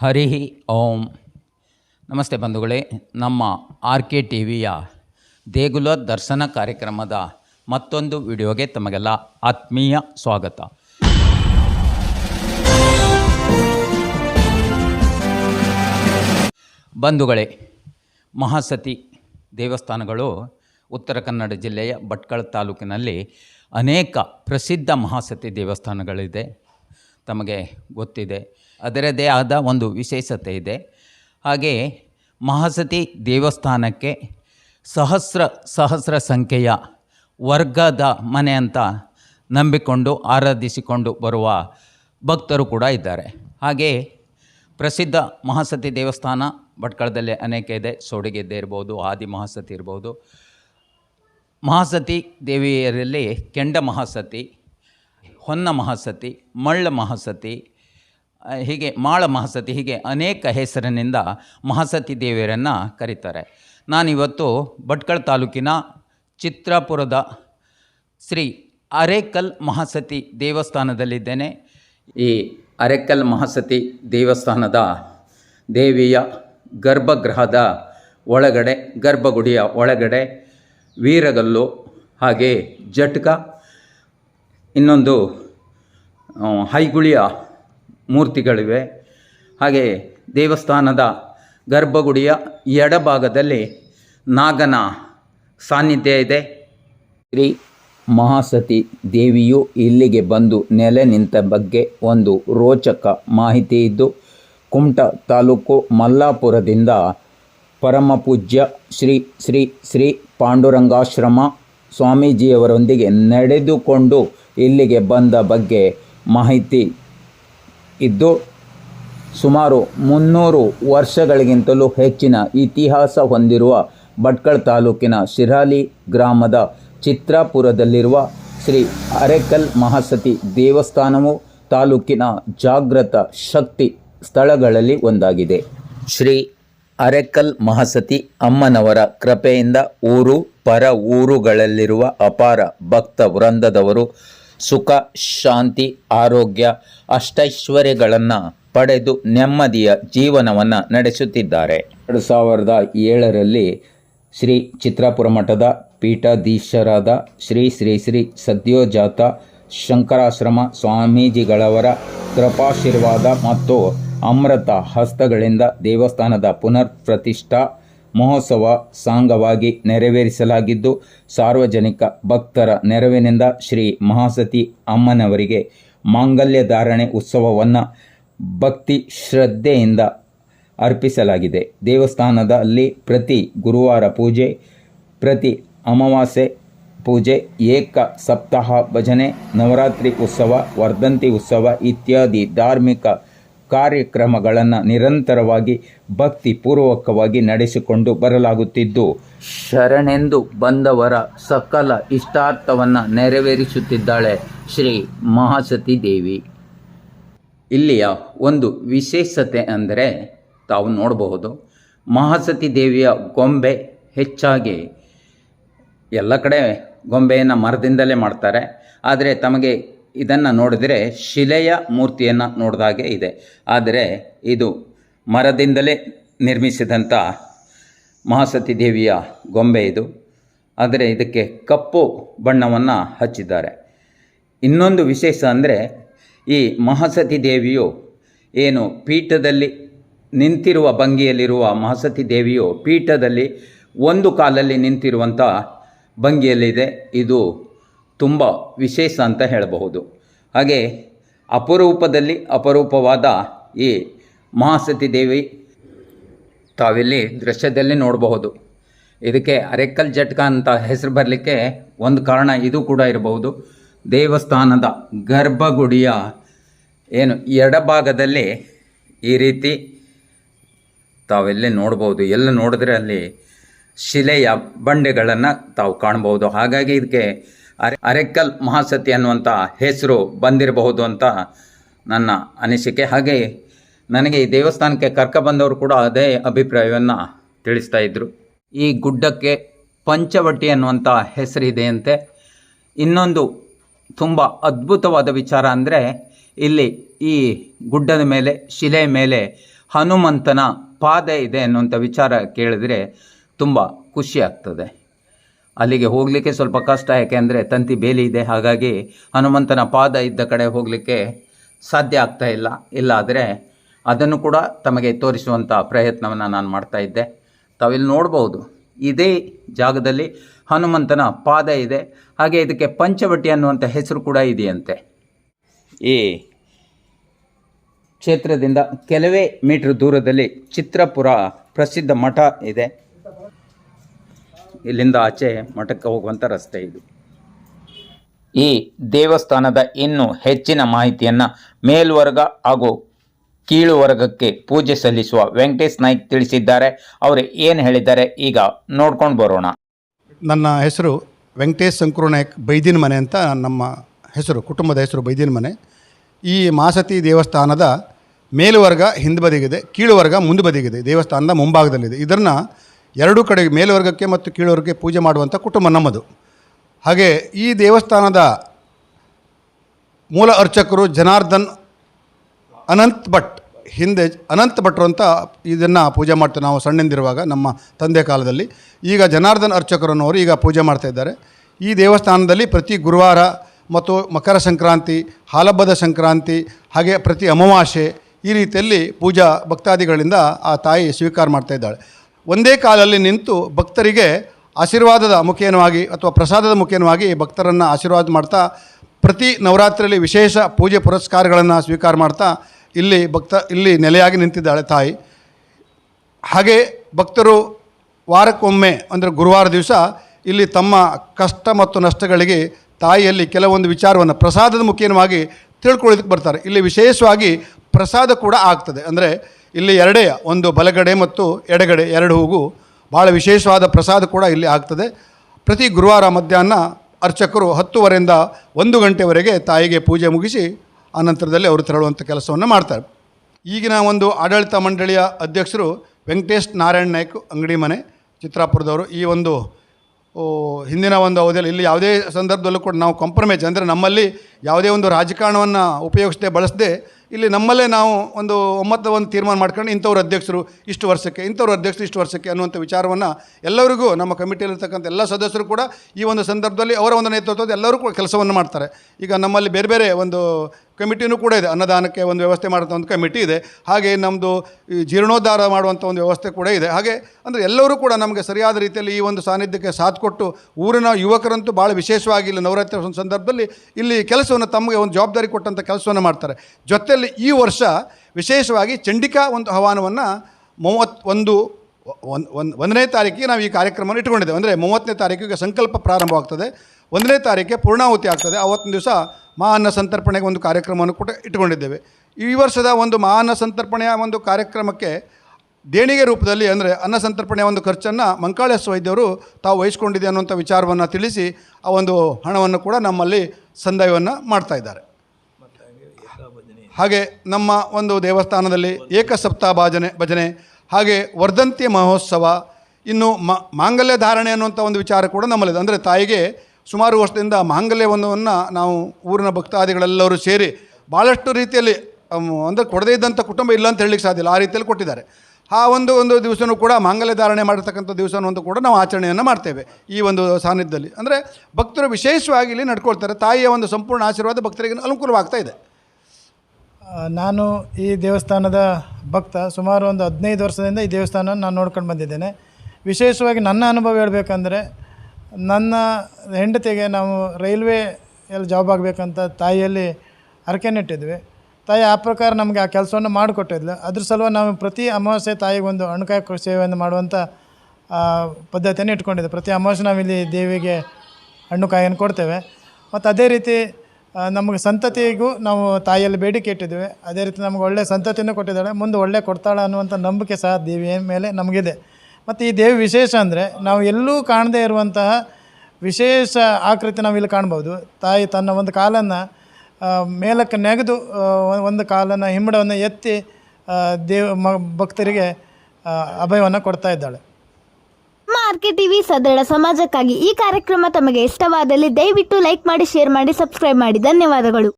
ಹರಿ ಓಂ. ನಮಸ್ತೆ ಬಂಧುಗಳೇ, ನಮ್ಮ ಆರ್ ಕೆ ಟಿ ವಿಯ ದೇಗುಲ ದರ್ಶನ ಕಾರ್ಯಕ್ರಮದ ಮತ್ತೊಂದು ವಿಡಿಯೋಗೆ ತಮಗೆಲ್ಲ ಆತ್ಮೀಯ ಸ್ವಾಗತ. ಬಂಧುಗಳೇ, ಮಹಾಸತಿ ದೇವಸ್ಥಾನಗಳು ಉತ್ತರ ಕನ್ನಡ ಜಿಲ್ಲೆಯ ಭಟ್ಕಳ ತಾಲೂಕಿನಲ್ಲಿ ಅನೇಕ ಪ್ರಸಿದ್ಧ ಮಹಾಸತಿ ದೇವಸ್ಥಾನಗಳಿದೆ. ತಮಗೆ ಗೊತ್ತಿದೆ ಅದರದೇ ಆದ ಒಂದು ವಿಶೇಷತೆ ಇದೆ. ಹಾಗೆ ಮಹಾಸತಿ ದೇವಸ್ಥಾನಕ್ಕೆ ಸಹಸ್ರ ಸಹಸ್ರ ಸಂಖ್ಯೆಯ ವರ್ಗದ ಮನೆ ಅಂತ ನಂಬಿಕೊಂಡು ಆರಾಧಿಸಿಕೊಂಡು ಬರುವ ಭಕ್ತರು ಕೂಡ ಇದ್ದಾರೆ. ಹಾಗೆ ಪ್ರಸಿದ್ಧ ಮಹಾಸತಿ ದೇವಸ್ಥಾನ ಭಟ್ಕಳದಲ್ಲಿ ಅನೇಕ ಇದೆ. ಸೋಡಿಗೆದ್ದೆ ಇರ್ಬೋದು, ಆದಿ ಮಹಾಸತಿ ಇರ್ಬೋದು. ಮಹಾಸತಿ ದೇವಿಯರಲ್ಲಿ ಕೆಂಡ ಮಹಾಸತಿ, ಹೊನ್ನ ಮಹಾಸತಿ, ಮಳ್ಳ ಮಹಾಸತಿ ಹೀಗೆ ಮಾಳ ಮಹಾಸತಿ, ಹೀಗೆ ಅನೇಕ ಹೆಸರಿನಿಂದ ಮಹಾಸತಿ ದೇವಿಯರನ್ನು ಕರೀತಾರೆ. ನಾನಿವತ್ತು ಭಟ್ಕಳ ತಾಲೂಕಿನ ಚಿತ್ರಾಪುರದ ಶ್ರೀ ಅರೇಕಲ್ ಮಹಾಸತಿ ದೇವಸ್ಥಾನದಲ್ಲಿದ್ದೇನೆ. ಈ ಅರೆಕಲ್ ಮಹಾಸತಿ ದೇವಸ್ಥಾನದ ದೇವಿಯ ಗರ್ಭಗೃಹದ ಒಳಗಡೆ, ಗರ್ಭಗುಡಿಯ ಒಳಗಡೆ ವೀರಗಲ್ಲು ಹಾಗೆ ಜಟ್ಕ, ಇನ್ನೊಂದು ಹೈಗುಳಿಯ ಮೂರ್ತಿಗಳಿವೆ. ಹಾಗೆ ದೇವಸ್ಥಾನದ ಗರ್ಭಗುಡಿಯ ಎಡಭಾಗದಲ್ಲಿ ನಾಗನ ಸಾನ್ನಿಧ್ಯ ಇದೆ. ಶ್ರೀ ಮಹಾಸತಿ ದೇವಿಯು ಇಲ್ಲಿಗೆ ಬಂದು ನೆಲೆ ನಿಂತ ಬಗ್ಗೆ ಒಂದು ರೋಚಕ ಮಾಹಿತಿ ಇದ್ದು, ಕುಮಟ ತಾಲೂಕು ಮಲ್ಲಾಪುರದಿಂದ ಪರಮಪೂಜ್ಯ ಶ್ರೀ ಶ್ರೀ ಶ್ರೀ ಪಾಂಡುರಂಗಾಶ್ರಮ ಸ್ವಾಮೀಜಿಯವರೊಂದಿಗೆ ನಡೆದುಕೊಂಡು ಇಲ್ಲಿಗೆ ಬಂದ ಬಗ್ಗೆ ಮಾಹಿತಿ ಇದ್ದು ಸುಮಾರು ಮುನ್ನೂರು ವರ್ಷಗಳಿಗಿಂತಲೂ ಹೆಚ್ಚಿನ ಇತಿಹಾಸ ಹೊಂದಿರುವ ಭಟ್ಕಳ ತಾಲೂಕಿನ ಶಿರಾಲಿ ಗ್ರಾಮದ ಚಿತ್ರಾಪುರದಲ್ಲಿರುವ ಶ್ರೀ ಅರೆಕಲ್ ಮಹಾಸತಿ ದೇವಸ್ಥಾನವು ತಾಲೂಕಿನ ಜಾಗೃತ ಶಕ್ತಿ ಸ್ಥಳಗಳಲ್ಲಿ ಒಂದಾಗಿದೆ. ಶ್ರೀ ಅರೆಕಲ್ ಮಹಾಸತಿ ಅಮ್ಮನವರ ಕೃಪೆಯಿಂದ ಊರು, ಪರ ಊರುಗಳಲ್ಲಿರುವ ಅಪಾರ ಭಕ್ತ ವೃಂದದವರು ಸುಖ, ಶಾಂತಿ, ಆರೋಗ್ಯ ಅಷ್ಟೈಶ್ವರ್ಯಗಳನ್ನು ಪಡೆದು ನೆಮ್ಮದಿಯ ಜೀವನವನ್ನು ನಡೆಸುತ್ತಿದ್ದಾರೆ. ಎರಡು ಸಾವಿರದ ಏಳರಲ್ಲಿ ಶ್ರೀ ಚಿತ್ರಾಪುರ ಮಠದ ಪೀಠಾಧೀಶರಾದ ಶ್ರೀ ಶ್ರೀ ಶ್ರೀ ಸದ್ಯೋಜಾತ ಶಂಕರಾಶ್ರಮ ಸ್ವಾಮೀಜಿಗಳವರ ಕೃಪಾಶೀರ್ವಾದ ಮತ್ತು ಅಮೃತ ಹಸ್ತಗಳಿಂದ ದೇವಸ್ಥಾನದ ಪುನರ್ ಪ್ರತಿಷ್ಠಾ ಮಹೋತ್ಸವ ಸಾಂಗವಾಗಿ ನೆರವೇರಿಸಲಾಗಿದ್ದು, ಸಾರ್ವಜನಿಕ ಭಕ್ತರ ನೆರವಿನಿಂದ ಶ್ರೀ ಮಹಾಸತಿ ಅಮ್ಮನವರಿಗೆ ಮಾಂಗಲ್ಯ ಧಾರಣೆ ಉತ್ಸವವನ್ನು ಭಕ್ತಿ ಶ್ರದ್ಧೆಯಿಂದ ಅರ್ಪಿಸಲಾಗಿದೆ. ದೇವಸ್ಥಾನದಲ್ಲಿ ಪ್ರತಿ ಗುರುವಾರ ಪೂಜೆ, ಪ್ರತಿ ಅಮಾವಾಸ್ಯೆ ಪೂಜೆ, ಏಕ ಸಪ್ತಾಹ ಭಜನೆ, ನವರಾತ್ರಿ ಉತ್ಸವ, ವರ್ಧಂತಿ ಉತ್ಸವ ಇತ್ಯಾದಿ ಧಾರ್ಮಿಕ ಕಾರ್ಯಕ್ರಮಗಳನ್ನು ನಿರಂತರವಾಗಿ ಭಕ್ತಿಪೂರ್ವಕವಾಗಿ ನಡೆಸಿಕೊಂಡು ಬರಲಾಗುತ್ತಿದ್ದು, ಶರಣೆಂದು ಬಂದವರ ಸಕಲ ಇಷ್ಟಾರ್ಥವನ್ನು ನೆರವೇರಿಸುತ್ತಿದ್ದಾಳೆ ಶ್ರೀ ಮಹಾಸತಿ ದೇವಿ ಇಲ್ಲಿಯ ಒಂದು ವಿಶೇಷತೆ ಅಂದರೆ, ತಾವು ನೋಡಬಹುದು ಮಹಾಸತಿ ದೇವಿಯ ಗೊಂಬೆ ಹೆಚ್ಚಾಗಿ ಎಲ್ಲ ಕಡೆ ಗೊಂಬೆಯನ್ನು ಮರದಿಂದಲೇ ಮಾಡ್ತಾರೆ. ಆದರೆ ತಮಗೆ ಇದನ್ನು ನೋಡಿದರೆ ಶಿಲೆಯ ಮೂರ್ತಿಯನ್ನು ನೋಡಿದಾಗೆ ಇದೆ. ಆದರೆ ಇದು ಮರದಿಂದಲೇ ನಿರ್ಮಿಸಿದಂಥ ಮಹಾಸತಿ ದೇವಿಯ ಗೊಂಬೆ ಇದು. ಆದರೆ ಇದಕ್ಕೆ ಕಪ್ಪು ಬಣ್ಣವನ್ನು ಹಚ್ಚಿದ್ದಾರೆ. ಇನ್ನೊಂದು ವಿಶೇಷ ಅಂದರೆ ಈ ಮಹಾಸತಿ ದೇವಿಯು ಏನು ಪೀಠದಲ್ಲಿ ನಿಂತಿರುವ ಭಂಗಿಯಲ್ಲಿರುವ ಮಹಾಸತಿ ದೇವಿಯು ಪೀಠದಲ್ಲಿ ಒಂದು ಕಾಲಲ್ಲಿ ನಿಂತಿರುವಂಥ ಭಂಗಿಯಲ್ಲಿದೆ. ಇದು ತುಂಬ ವಿಶೇಷ ಅಂತ ಹೇಳಬಹುದು. ಹಾಗೆ ಅಪರೂಪದಲ್ಲಿ ಅಪರೂಪವಾದ ಈ ಮಹಾಸತಿ ದೇವಿ ತಾವಿಲ್ಲಿ ದೃಶ್ಯದಲ್ಲಿ ನೋಡಬಹುದು. ಇದಕ್ಕೆ ಅರೆಕ್ಕಲ್ ಜಟ್ಕ ಅಂತ ಹೆಸರು ಬರಲಿಕ್ಕೆ ಒಂದು ಕಾರಣ ಇದು ಕೂಡ ಇರಬಹುದು. ದೇವಸ್ಥಾನದ ಗರ್ಭಗುಡಿಯ ಏನು ಎಡಭಾಗದಲ್ಲಿ ಈ ರೀತಿ ತಾವೆಲ್ಲಿ ನೋಡ್ಬೋದು ಎಲ್ಲ ನೋಡಿದ್ರೆ ಅಲ್ಲಿ ಶಿಲೆಯ ಬಂಡೆಗಳನ್ನು ತಾವು ಕಾಣ್ಬೋದು ಹಾಗಾಗಿ ಇದಕ್ಕೆ ಅರೆಕ್ಕಲ್ ಮಹಾಸತಿ ಅನ್ನುವಂಥ ಹೆಸರು ಬಂದಿರಬಹುದು ಅಂತ ನನ್ನ ಅನಿಸಿಕೆ. ಹಾಗೆ ನನಗೆ ಈ ದೇವಸ್ಥಾನಕ್ಕೆ ಕರ್ಕ ಬಂದವರು ಕೂಡ ಅದೇ ಅಭಿಪ್ರಾಯವನ್ನು ತಿಳಿಸ್ತಾ ಇದ್ದರು ಈ ಗುಡ್ಡಕ್ಕೆ ಪಂಚವಟಿ ಅನ್ನುವಂಥ ಹೆಸರಿದೆಯಂತೆ. ಇನ್ನೊಂದು ತುಂಬ ಅದ್ಭುತವಾದ ವಿಚಾರ ಅಂದರೆ ಇಲ್ಲಿ ಈ ಗುಡ್ಡದ ಮೇಲೆ, ಶಿಲೆ ಮೇಲೆ ಹನುಮಂತನ ಪಾದ ಇದೆ ಅನ್ನುವಂಥ ವಿಚಾರ ಕೇಳಿದ್ರೆ ತುಂಬ ಖುಷಿ ಆಗ್ತದೆ. ಅಲ್ಲಿಗೆ ಹೋಗಲಿಕ್ಕೆ ಸ್ವಲ್ಪ ಕಷ್ಟ, ಯಾಕೆಂದರೆ ತಂತಿ ಬೇಲಿ ಇದೆ. ಹಾಗಾಗಿ ಹನುಮಂತನ ಪಾದ ಇದ್ದ ಕಡೆ ಹೋಗಲಿಕ್ಕೆ ಸಾಧ್ಯ ಆಗ್ತಾ ಇಲ್ಲ. ಇಲ್ಲಾದರೆ ಅದನ್ನು ಕೂಡ ತಮಗೆ ತೋರಿಸುವಂಥ ಪ್ರಯತ್ನವನ್ನು ನಾನು ಮಾಡ್ತಾ ಇದ್ದೆ. ತಾವಿಲ್ಲಿ ನೋಡ್ಬೋದು, ಇದೇ ಜಾಗದಲ್ಲಿ ಹನುಮಂತನ ಪಾದ ಇದೆ. ಹಾಗೆ ಇದಕ್ಕೆ ಪಂಚವಟಿ ಅನ್ನುವಂಥ ಹೆಸರು ಕೂಡ ಇದೆಯಂತೆ. ಈ ಕ್ಷೇತ್ರದಿಂದ ಕೆಲವೇ ಮೀಟ್ರ್ ದೂರದಲ್ಲಿ ಚಿತ್ರಪುರ ಪ್ರಸಿದ್ಧ ಮಠ ಇದೆ. ಇಲ್ಲಿಂದ ಆಚೆ ಮಠಕ್ಕೆ ಹೋಗುವಂಥ ರಸ್ತೆ ಇದು. ಈ ದೇವಸ್ಥಾನದ ಇನ್ನೂ ಹೆಚ್ಚಿನ ಮಾಹಿತಿಯನ್ನು ಮೇಲ್ವರ್ಗ ಹಾಗೂ ಕೀಳು ವರ್ಗಕ್ಕೆ ಪೂಜೆ ಸಲ್ಲಿಸುವ ವೆಂಕಟೇಶ್ ನಾಯ್ಕ್ ತಿಳಿಸಿದ್ದಾರೆ. ಅವರು ಏನು ಹೇಳಿದ್ದಾರೆ ಈಗ ನೋಡ್ಕೊಂಡು ಬರೋಣ. ನನ್ನ ಹೆಸರು ವೆಂಕಟೇಶ್ ಶಂಕರು ನಾಯಕ್ ಬೈದಿನ ಮನೆ ಅಂತ ನಮ್ಮ ಹೆಸರು ಕುಟುಂಬದ ಹೆಸರು ಬೈದಿನ ಮನೆ. ಈ ಮಾಸತಿ ದೇವಸ್ಥಾನದ ಮೇಲುವರ್ಗ ಹಿಂದುಬದಿಗಿದೆ ಕೀಳುವರ್ಗ ಮುಂದೆ ಬದಿಗಿದೆ ದೇವಸ್ಥಾನದ ಮುಂಭಾಗದಲ್ಲಿದೆ. ಇದನ್ನು ಎರಡೂ ಕಡೆ ಮೇಲ್ವರ್ಗಕ್ಕೆ ಮತ್ತು ಕೀಳುವರ್ಗಕ್ಕೆ ಪೂಜೆ ಮಾಡುವಂಥ ಕುಟುಂಬ ನಮ್ಮದು. ಹಾಗೆ ಈ ದೇವಸ್ಥಾನದ ಮೂಲ ಅರ್ಚಕರು ಜನಾರ್ದನ್ ಅನಂತ್ ಭಟ್. ಹಿಂದೆ ಅನಂತ್ ಭಟ್ರು ಅಂತ ಇದನ್ನು ಪೂಜೆ ಮಾಡ್ತೇವೆ ನಾವು ಸಣ್ಣಂದಿರುವಾಗ ನಮ್ಮ ತಂದೆ ಕಾಲದಲ್ಲಿ. ಈಗ ಜನಾರ್ದನ್ ಅರ್ಚಕರನ್ನವರು ಈಗ ಪೂಜೆ ಮಾಡ್ತಾ ಇದ್ದಾರೆ. ಈ ದೇವಸ್ಥಾನದಲ್ಲಿ ಪ್ರತಿ ಗುರುವಾರ ಮತ್ತು ಮಕರ ಸಂಕ್ರಾಂತಿ, ಹಾಲಬ್ಬದ ಸಂಕ್ರಾಂತಿ, ಹಾಗೆ ಪ್ರತಿ ಅಮಾವಾಸ್ಯೆ ಈ ರೀತಿಯಲ್ಲಿ ಪೂಜಾ ಭಕ್ತಾದಿಗಳಿಂದ ಆ ತಾಯಿ ಸ್ವೀಕಾರ ಮಾಡ್ತಾ ಇದ್ದಾಳೆ. ಒಂದೇ ಕಾಲಲ್ಲಿ ನಿಂತು ಭಕ್ತರಿಗೆ ಆಶೀರ್ವಾದದ ಮುಖೇನವಾಗಿ ಅಥವಾ ಪ್ರಸಾದದ ಮುಖೇನವಾಗಿ ಭಕ್ತರನ್ನು ಆಶೀರ್ವಾದ ಮಾಡ್ತಾ, ಪ್ರತಿ ನವರಾತ್ರಿಯಲ್ಲಿ ವಿಶೇಷ ಪೂಜೆ ಪುರಸ್ಕಾರಗಳನ್ನು ಸ್ವೀಕಾರ ಮಾಡ್ತಾ ಇಲ್ಲಿ ಭಕ್ತ, ಇಲ್ಲಿ ನೆಲೆಯಾಗಿ ನಿಂತಿದ್ದಾಳೆ ತಾಯಿ. ಹಾಗೆ ಭಕ್ತರು ವಾರಕ್ಕೊಮ್ಮೆ, ಅಂದರೆ ಗುರುವಾರ ದಿವಸ ಇಲ್ಲಿ ತಮ್ಮ ಕಷ್ಟ ಮತ್ತು ನಷ್ಟಗಳಿಗೆ ತಾಯಿಯಲ್ಲಿ ಕೆಲವೊಂದು ವಿಚಾರವನ್ನು ಪ್ರಸಾದದ ಮುಖೇನವಾಗಿ ತಿಳ್ಕೊಳ್ಳೋದಕ್ಕೆ ಬರ್ತಾರೆ. ಇಲ್ಲಿ ವಿಶೇಷವಾಗಿ ಪ್ರಸಾದ ಕೂಡ ಆಗ್ತದೆ. ಅಂದರೆ ಇಲ್ಲಿ ಎರಡೇ, ಒಂದು ಬಲಗಡೆ ಮತ್ತು ಎಡಗಡೆ ಎರಡು ಹೂಗು ಭಾಳ ವಿಶೇಷವಾದ ಪ್ರಸಾದ ಕೂಡ ಇಲ್ಲಿ ಆಗ್ತದೆ. ಪ್ರತಿ ಗುರುವಾರ ಮಧ್ಯಾಹ್ನ ಅರ್ಚಕರು ಹತ್ತುವರೆಯಿಂದ ಒಂದು ಗಂಟೆವರೆಗೆ ತಾಯಿಗೆ ಪೂಜೆ ಮುಗಿಸಿ ಆನಂತರದಲ್ಲಿ ಅವರು ತೆರಳುವಂಥ ಕೆಲಸವನ್ನು ಮಾಡ್ತಾರೆ. ಈಗಿನ ಒಂದು ಆಡಳಿತ ಮಂಡಳಿಯ ಅಧ್ಯಕ್ಷರು ವೆಂಕಟೇಶ್ ನಾರಾಯಣ್ ನಾಯ್ಕ್ ಅಂಗಡಿ ಮನೆ, ಚಿತ್ರಾಪುರದವರು. ಈ ಒಂದು ಹಿಂದಿನ ಒಂದು ಅವಧಿಯಲ್ಲಿ ಇಲ್ಲಿ ಯಾವುದೇ ಸಂದರ್ಭದಲ್ಲೂ ಕೂಡ ನಾವು ಕಾಂಪ್ರಮೈಸ್ ಅಂದರೆ ನಮ್ಮಲ್ಲಿ ಯಾವುದೇ ಒಂದು ರಾಜಕಾರಣವನ್ನು ಉಪಯೋಗಿಸದೆ, ಬಳಸದೆ ಇಲ್ಲಿ ನಮ್ಮಲ್ಲೇ ನಾವು ಒಂದು ಒಮ್ಮತದ ಒಂದು ತೀರ್ಮಾನ ಮಾಡ್ಕೊಂಡು ಇಂಥವ್ರ ಅಧ್ಯಕ್ಷರು ಇಷ್ಟು ವರ್ಷಕ್ಕೆ, ಇಂಥವ್ರ ಅಧ್ಯಕ್ಷರು ಇಷ್ಟು ವರ್ಷಕ್ಕೆ ಅನ್ನುವಂಥ ವಿಚಾರವನ್ನು ಎಲ್ಲರಿಗೂ, ನಮ್ಮ ಕಮಿಟಿಯಲ್ಲಿರ್ತಕ್ಕಂಥ ಎಲ್ಲ ಸದಸ್ಯರು ಕೂಡ ಈ ಒಂದು ಸಂದರ್ಭದಲ್ಲಿ ಅವರ ಒಂದು ನೇತೃತ್ವದ ಎಲ್ಲರೂ ಕೂಡ ಕೆಲಸವನ್ನು ಮಾಡ್ತಾರೆ. ಈಗ ನಮ್ಮಲ್ಲಿ ಬೇರೆ ಬೇರೆ ಒಂದು ಕಮಿಟಿನೂ ಕೂಡ ಇದೆ. ಅನ್ನದಾನಕ್ಕೆ ಒಂದು ವ್ಯವಸ್ಥೆ ಮಾಡುವಂಥ ಒಂದು ಕಮಿಟಿ ಇದೆ. ಹಾಗೆ ನಮ್ಮದು ಈ ಜೀರ್ಣೋದ್ಧಾರ ಮಾಡುವಂಥ ಒಂದು ವ್ಯವಸ್ಥೆ ಕೂಡ ಇದೆ. ಹಾಗೆ ಅಂದರೆ ಎಲ್ಲರೂ ಕೂಡ ನಮಗೆ ಸರಿಯಾದ ರೀತಿಯಲ್ಲಿ ಈ ಒಂದು ಸಾನ್ನಿಧ್ಯಕ್ಕೆ ಸಾಥ್ ಕೊಟ್ಟು ಊರಿನ ಯುವಕರಂತೂ ಭಾಳ ವಿಶೇಷವಾಗಿ ಇಲ್ಲಿ ನವರಾತ್ರಿ ಸಂದರ್ಭದಲ್ಲಿ ಇಲ್ಲಿ ಕೆಲಸವನ್ನು ತಮಗೆ ಒಂದು ಜವಾಬ್ದಾರಿ ಕೊಟ್ಟಂಥ ಕೆಲಸವನ್ನು ಮಾಡ್ತಾರೆ. ಜೊತೆಯಲ್ಲಿ ಈ ವರ್ಷ ವಿಶೇಷವಾಗಿ ಚಂಡಿಕಾ ಒಂದು ಆಹ್ವಾನವನ್ನು ಮೂವತ್ತೊಂದು ಒಂದು ಒಂದು ಒಂದನೇ ತಾರೀಕಿಗೆ ನಾವು ಈ ಕಾರ್ಯಕ್ರಮವನ್ನು ಇಟ್ಕೊಂಡಿದ್ದೇವೆ ಅಂದರೆ ಮೂವತ್ತನೇ ತಾರೀಕಿಗೆ ಸಂಕಲ್ಪ ಪ್ರಾರಂಭವಾಗ್ತದೆ. ಒಂದನೇ ತಾರೀಕಿಗೆ ಪೂರ್ಣಾಹುತಿ ಆಗ್ತದೆ. ಆವತ್ತಿನ ದಿವಸ ಮಹಾನ್ನ ಸಂತರ್ಪಣೆಗೆ ಒಂದು ಕಾರ್ಯಕ್ರಮವನ್ನು ಕೂಡ ಇಟ್ಕೊಂಡಿದ್ದೇವೆ ಈ ವರ್ಷದ ಒಂದು ಮಹಾನ್ನ ಸಂತರ್ಪಣೆಯ ಒಂದು ಕಾರ್ಯಕ್ರಮಕ್ಕೆ ದೇಣಿಗೆ ರೂಪದಲ್ಲಿ ಅಂದರೆ ಅನ್ನ ಸಂತರ್ಪಣೆಯ ಒಂದು ಖರ್ಚನ್ನು ಮಂಕಾಳೇಶ್ ವೈದ್ಯರು ತಾವು ವಹಿಸ್ಕೊಂಡಿದೆ ಅನ್ನುವಂಥ ವಿಚಾರವನ್ನು ತಿಳಿಸಿ ಆ ಒಂದು ಹಣವನ್ನು ಕೂಡ ನಮ್ಮಲ್ಲಿ ಸಂದಾಯವನ್ನು ಮಾಡ್ತಾ ಇದ್ದಾರೆ. ಹಾಗೆ ನಮ್ಮ ಒಂದು ದೇವಸ್ಥಾನದಲ್ಲಿ ಏಕಸಪ್ತಾ ಭಾಜನೆ, ಭಜನೆ, ಹಾಗೆ ವರ್ಧಂತಿ ಮಹೋತ್ಸವ, ಇನ್ನು ಮಾಂಗಲ್ಯ ಧಾರಣೆ ಅನ್ನುವಂಥ ಒಂದು ವಿಚಾರ ಕೂಡ ನಮ್ಮಲ್ಲಿದೆ. ಅಂದರೆ ತಾಯಿಗೆ ಸುಮಾರು ವರ್ಷದಿಂದ ಮಾಂಗಲ್ಯವನ್ನವನ್ನು ನಾವು ಊರಿನ ಭಕ್ತಾದಿಗಳೆಲ್ಲರೂ ಸೇರಿ ಭಾಳಷ್ಟು ರೀತಿಯಲ್ಲಿ ಅಂದರೆ ಕೊಡದೇ ಇದ್ದಂಥ ಕುಟುಂಬ ಇಲ್ಲ ಅಂತ ಹೇಳಲಿಕ್ಕೆ ಸಾಧ್ಯ ಇಲ್ಲ. ಆ ರೀತಿಯಲ್ಲಿ ಕೊಟ್ಟಿದ್ದಾರೆ. ಆ ಒಂದು ಒಂದು ದಿವಸನೂ ಕೂಡ ಮಾಂಗಲ್ಯ ಧಾರಣೆ ಮಾಡಿರ್ತಕ್ಕಂಥ ದಿವಸನೂ ಕೂಡ ನಾವು ಆಚರಣೆಯನ್ನು ಮಾಡ್ತೇವೆ ಈ ಒಂದು ಸಾನ್ನಿಧ್ಯದಲ್ಲಿ. ಅಂದರೆ ಭಕ್ತರು ವಿಶೇಷವಾಗಿ ಇಲ್ಲಿ ನಡ್ಕೊಳ್ತಾರೆ. ತಾಯಿಯ ಒಂದು ಸಂಪೂರ್ಣ ಆಶೀರ್ವಾದ ಭಕ್ತರಿಗೆ ಅನುಕೂಲವಾಗ್ತಾ ಇದೆ. ನಾನು ಈ ದೇವಸ್ಥಾನದ ಭಕ್ತ ಸುಮಾರು ಒಂದು ಹದಿನೈದು ವರ್ಷದಿಂದ ಈ ದೇವಸ್ಥಾನ ನಾನು ನೋಡ್ಕೊಂಡು ಬಂದಿದ್ದೇನೆ. ವಿಶೇಷವಾಗಿ ನನ್ನ ಅನುಭವ ಹೇಳಬೇಕಂದ್ರೆ ನನ್ನ ಹೆಂಡತಿಗೆ ನಾವು ರೈಲ್ವೆಯಲ್ಲಿ ಜಾಬ್ ಆಗಬೇಕಂತ ತಾಯಿಯಲ್ಲಿ ಹರಕೆ ನೆಟ್ಟಿದ್ವಿ ತಾಯಿ ಆ ಪ್ರಕಾರ ನಮಗೆ ಆ ಕೆಲಸವನ್ನು ಮಾಡಿಕೊಟ್ಟಿದ್ಲು. ಅದ್ರ ಸಲುವಾಗಿ ನಾವು ಪ್ರತಿ ಅಮಾವಾಸ್ಯೆ ತಾಯಿಗೆ ಒಂದು ಹಣ್ಣುಕಾಯಿ ಸೇವೆಯನ್ನು ಮಾಡುವಂಥ ಪದ್ಧತಿಯನ್ನು ಇಟ್ಕೊಂಡಿದ್ದೆ. ಪ್ರತಿ ಅಮಾವಾಸ್ಯೆ ನಾವಿಲ್ಲಿ ದೇವಿಗೆ ಹಣ್ಣು ಕಾಯಿಯನ್ನು ಕೊಡ್ತೇವೆ. ಮತ್ತು ಅದೇ ರೀತಿ ನಮಗೆ ಸಂತತಿಗೂ ನಾವು ತಾಯಿಯಲ್ಲಿ ಬೇಡಿಕೆ ಇಟ್ಟಿದ್ವಿ. ಅದೇ ರೀತಿ ನಮಗೆ ಒಳ್ಳೆಯ ಸಂತತಿಯನ್ನು ಕೊಟ್ಟಿದ್ದಾಳೆ. ಮುಂದೆ ಒಳ್ಳೆ ಕೊಡ್ತಾಳೆ ಅನ್ನುವಂಥ ನಂಬಿಕೆ ಸಹ ದೇವಿಯ ಮೇಲೆ ನಮಗಿದೆ. ಮತ್ತು ಈ ದೇವಿ ವಿಶೇಷ ಅಂದರೆ ನಾವು ಎಲ್ಲೂ ಕಾಣದೇ ಇರುವಂತಹ ವಿಶೇಷ ಆಕೃತಿ ನಾವು ಇಲ್ಲಿ ಕಾಣ್ಬೋದು. ತಾಯಿ ತನ್ನ ಒಂದು ಕಾಲನ್ನು ಮೇಲಕ್ಕೆ ನೆಗೆದು ಒಂದು ಕಾಲನ್ನು ಹಿಮ್ಮಡವನ್ನು ಎತ್ತಿ ದೇವ ಭಕ್ತರಿಗೆ ಅಭಯವನ್ನು ಕೊಡ್ತಾ ಇದ್ದಾಳೆ. ಆರ್ಕೆ ಟಿವಿ ಸದೃಢ ಸಮಾಜಕ್ಕಾಗಿ ಈ ಕಾರ್ಯಕ್ರಮ ತಮಗೆ ಇಷ್ಟವಾದಲ್ಲಿ ದಯವಿಟ್ಟು ಲೈಕ್ ಮಾಡಿ, ಶೇರ್ ಮಾಡಿ, ಸಬ್ಸ್ಕ್ರೈಬ್ ಮಾಡಿ. ಧನ್ಯವಾದಗಳು.